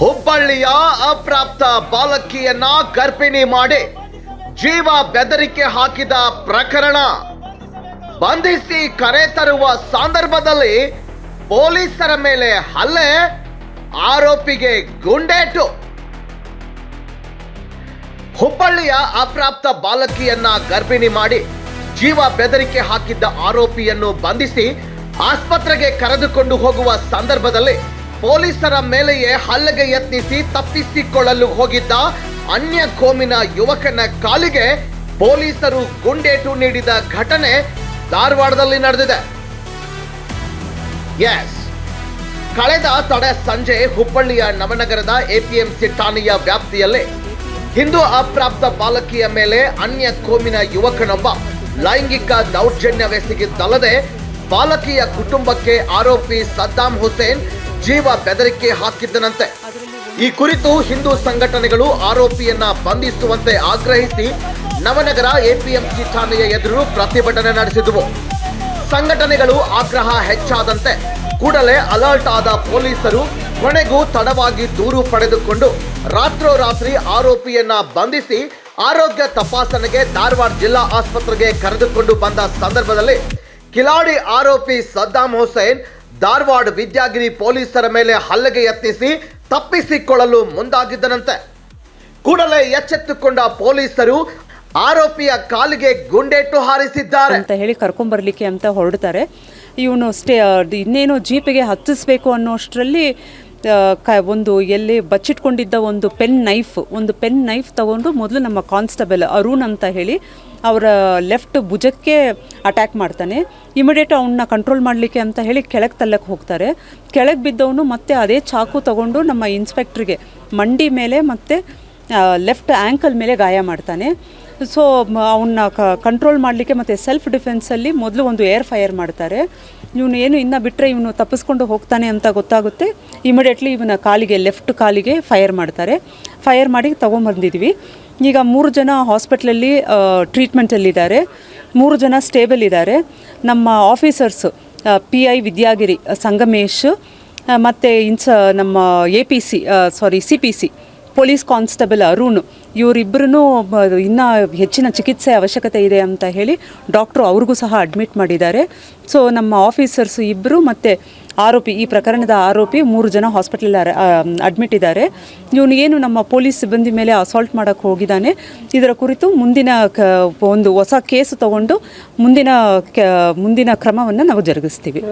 ಹುಬ್ಬಳ್ಳಿಯ ಅಪ್ರಾಪ್ತ ಬಾಲಕಿಯನ್ನ ಗರ್ಭಿಣಿ ಮಾಡಿ ಜೀವ ಬೆದರಿಕೆ ಹಾಕಿದ ಪ್ರಕರಣ. ಬಂಧಿಸಿ ಕರೆ ತರುವ ಸಂದರ್ಭದಲ್ಲಿ ಪೊಲೀಸರ ಮೇಲೆ ಹಲ್ಲೆ, ಆರೋಪಿಗೆ ಗುಂಡೇಟು. ಹುಬ್ಬಳ್ಳಿಯ ಅಪ್ರಾಪ್ತ ಬಾಲಕಿಯನ್ನ ಗರ್ಭಿಣಿ ಮಾಡಿ ಜೀವ ಬೆದರಿಕೆ ಹಾಕಿದ್ದ ಆರೋಪಿಯನ್ನು ಬಂಧಿಸಿ ಆಸ್ಪತ್ರೆಗೆ ಕರೆದುಕೊಂಡು ಹೋಗುವ ಸಂದರ್ಭದಲ್ಲಿ ಪೊಲೀಸರ ಮೇಲೆಯೇ ಹಲ್ಲೆಗೆ ಯತ್ನಿಸಿ ತಪ್ಪಿಸಿಕೊಳ್ಳಲು ಹೋಗಿದ್ದ ಅನ್ಯ ಕೋಮಿನ ಯುವಕನ ಕಾಲಿಗೆ ಪೊಲೀಸರು ಗುಂಡೇಟು ನೀಡಿದ ಘಟನೆ ಧಾರವಾಡದಲ್ಲಿ ನಡೆದಿದೆ. ಎಸ್. ಕಳೆದ ತಡೆ ಸಂಜೆ ಹುಬ್ಬಳ್ಳಿಯ ನವನಗರದ ಎಪಿಎಂಸಿ ಠಾಣೆಯ ವ್ಯಾಪ್ತಿಯಲ್ಲಿ ಹಿಂದೂ ಅಪ್ರಾಪ್ತ ಬಾಲಕಿಯ ಮೇಲೆ ಅನ್ಯ ಕೋಮಿನ ಯುವಕನೊಬ್ಬ ಲೈಂಗಿಕ ದೌರ್ಜನ್ಯವೆಸಗಿದ್ದಲ್ಲದೆ ಬಾಲಕಿಯ ಕುಟುಂಬಕ್ಕೆ ಆರೋಪಿ ಸದ್ದಾಂ ಹುಸೇನ್ ಜೀವ ಬೆದರಿಕೆ ಹಾಕಿದ್ದನಂತೆ. ಈ ಕುರಿತು ಹಿಂದೂ ಸಂಘಟನೆಗಳು ಆರೋಪಿಯನ್ನ ಬಂಧಿಸುವಂತೆ ಆಗ್ರಹಿಸಿ ನವನಗರ ಎಪಿಎಂಸಿ ಠಾಣೆಯ ಎದುರು ಪ್ರತಿಭಟನೆ ನಡೆಸಿದವು. ಸಂಘಟನೆಗಳು ಆಗ್ರಹ ಹೆಚ್ಚಾದಂತೆ ಕೂಡಲೇ ಅಲರ್ಟ್ ಆದ ಪೊಲೀಸರು ಕೊನೆಗೂ ತಡವಾಗಿ ದೂರು ಪಡೆದುಕೊಂಡು ರಾತ್ರೋರಾತ್ರಿ ಆರೋಪಿಯನ್ನ ಬಂಧಿಸಿ ಆರೋಗ್ಯ ತಪಾಸಣೆಗೆ ಧಾರವಾಡ ಜಿಲ್ಲಾ ಆಸ್ಪತ್ರೆಗೆ ಕರೆದುಕೊಂಡು ಬಂದ ಸಂದರ್ಭದಲ್ಲಿ ಕಿಲಾಡಿ ಆರೋಪಿ ಸದ್ದಾಂ ಹುಸೇನ್ ಧಾರವಾಡ ವಿದ್ಯಾಗಿರಿ ಪೊಲೀಸರ ಮೇಲೆ ಹಲ್ಲೆಗೆ ಯತ್ನಿಸಿ ತಪ್ಪಿಸಿಕೊಳ್ಳಲು ಮುಂದಾಗಿದ್ದನಂತೆ. ಕೂಡಲೇ ಎಚ್ಚೆತ್ತುಕೊಂಡ ಪೊಲೀಸರು ಆರೋಪಿಯ ಕಾಲಿಗೆ ಗುಂಡೇಟು ಹಾರಿಸಿದ್ದಾರೆ. ಅಂತ ಹೇಳಿ ಕರ್ಕೊಂಬರ್ಲಿಕ್ಕೆ ಅಂತ ಹೊರಡ್ತಾರೆ. ಇವನು ಸ್ಟೇ ಇನ್ನೇನು ಜೀಪಿಗೆ ಹತ್ತಿಸ್ಬೇಕು ಅನ್ನೋಷ್ಟರಲ್ಲಿ ಕ, ಒಂದು ಎಲ್ಲಿ ಬಚ್ಚಿಟ್ಕೊಂಡಿದ್ದ ಒಂದು ಪೆನ್ ನೈಫ್, ಒಂದು ಪೆನ್ ನೈಫ್ ತಗೊಂಡು ಮೊದಲು ನಮ್ಮ ಕಾನ್ಸ್ಟೇಬಲ್ ಅರುಣ್ ಅಂತ ಹೇಳಿ ಅವರ ಲೆಫ್ಟ್ ಭುಜಕ್ಕೆ ಅಟ್ಯಾಕ್ ಮಾಡ್ತಾನೆ. ಇಮಿಡಿಯೇಟ್ ಅವನ್ನ ಕಂಟ್ರೋಲ್ ಮಾಡಲಿಕ್ಕೆ ಅಂತ ಹೇಳಿ ಕೆಳಗೆ ತಲ್ಲಕ್ಕೆ ಹೋಗ್ತಾರೆ. ಕೆಳಗೆ ಬಿದ್ದವನು ಮತ್ತೆ ಅದೇ ಚಾಕು ತಗೊಂಡು ನಮ್ಮ ಇನ್ಸ್ಪೆಕ್ಟ್ರಿಗೆ ಮಂಡಿ ಮೇಲೆ ಮತ್ತು ಲೆಫ್ಟ್ ಆ್ಯಂಕಲ್ ಮೇಲೆ ಗಾಯ ಮಾಡ್ತಾನೆ. ಸೊ ಅವನ್ನ ಕಂಟ್ರೋಲ್ ಮಾಡಲಿಕ್ಕೆ ಮತ್ತು ಸೆಲ್ಫ್ ಡಿಫೆನ್ಸಲ್ಲಿ ಮೊದಲು ಒಂದು ಏರ್ ಫೈರ್ ಮಾಡ್ತಾರೆ. ಇವನು ಏನು ಇನ್ನು ಬಿಟ್ಟರೆ ಇವನು ತಪ್ಪಿಸ್ಕೊಂಡು ಹೋಗ್ತಾನೆ ಅಂತ ಗೊತ್ತಾಗುತ್ತೆ. ಇಮಿಡಿಯೇಟ್ಲಿ ಇವನ ಕಾಲಿಗೆ ಲೆಫ್ಟ್ ಕಾಲಿಗೆ ಫೈರ್ ಮಾಡ್ತಾರೆ. ಫೈರ್ ಮಾಡಿ ತೊಗೊಂಬಂದಿದ್ವಿ. ಈಗ ಮೂರು ಜನ ಹಾಸ್ಪಿಟ್ಲಲ್ಲಿ ಟ್ರೀಟ್ಮೆಂಟಲ್ಲಿದ್ದಾರೆ ಮೂರು ಜನ ಸ್ಟೇಬಲ್ ಇದ್ದಾರೆ. ನಮ್ಮ officers P I Vidyagiri Sangamesh ಮತ್ತು ಇನ್ಸ, ನಮ್ಮ A P C sorry C P C police constable Arun. ಇವರಿಬ್ಬರೂ ಇನ್ನೂ ಹೆಚ್ಚಿನ ಚಿಕಿತ್ಸೆ ಅವಶ್ಯಕತೆ ಇದೆ ಅಂತ ಹೇಳಿ ಡಾಕ್ಟ್ರು ಅವ್ರಿಗೂ ಸಹ ಅಡ್ಮಿಟ್ ಮಾಡಿದ್ದಾರೆ. ಸೊ ನಮ್ಮ ಆಫೀಸರ್ಸ್ ಇಬ್ಬರು ಮತ್ತು ಆರೋಪಿ, ಈ ಪ್ರಕರಣದ ಆರೋಪಿ ಮೂರು ಜನ ಹಾಸ್ಪಿಟಲ್ ಅಡ್ಮಿಟ್ ಇದ್ದಾರೆ ಇವನು ಏನು ನಮ್ಮ ಪೊಲೀಸ್ ಸಿಬ್ಬಂದಿ ಮೇಲೆ ಅಸಾಲ್ಟ್ ಮಾಡೋಕ್ಕೆ ಹೋಗಿದ್ದಾನೆ? ಇದರ ಕುರಿತು ಮುಂದಿನ ಒಂದು ಹೊಸ ಕೇಸು ತಗೊಂಡು ಮುಂದಿನ ಮುಂದಿನ ಕ್ರಮವನ್ನು ನಾವು ಜರುಗಿಸ್ತೀವಿ.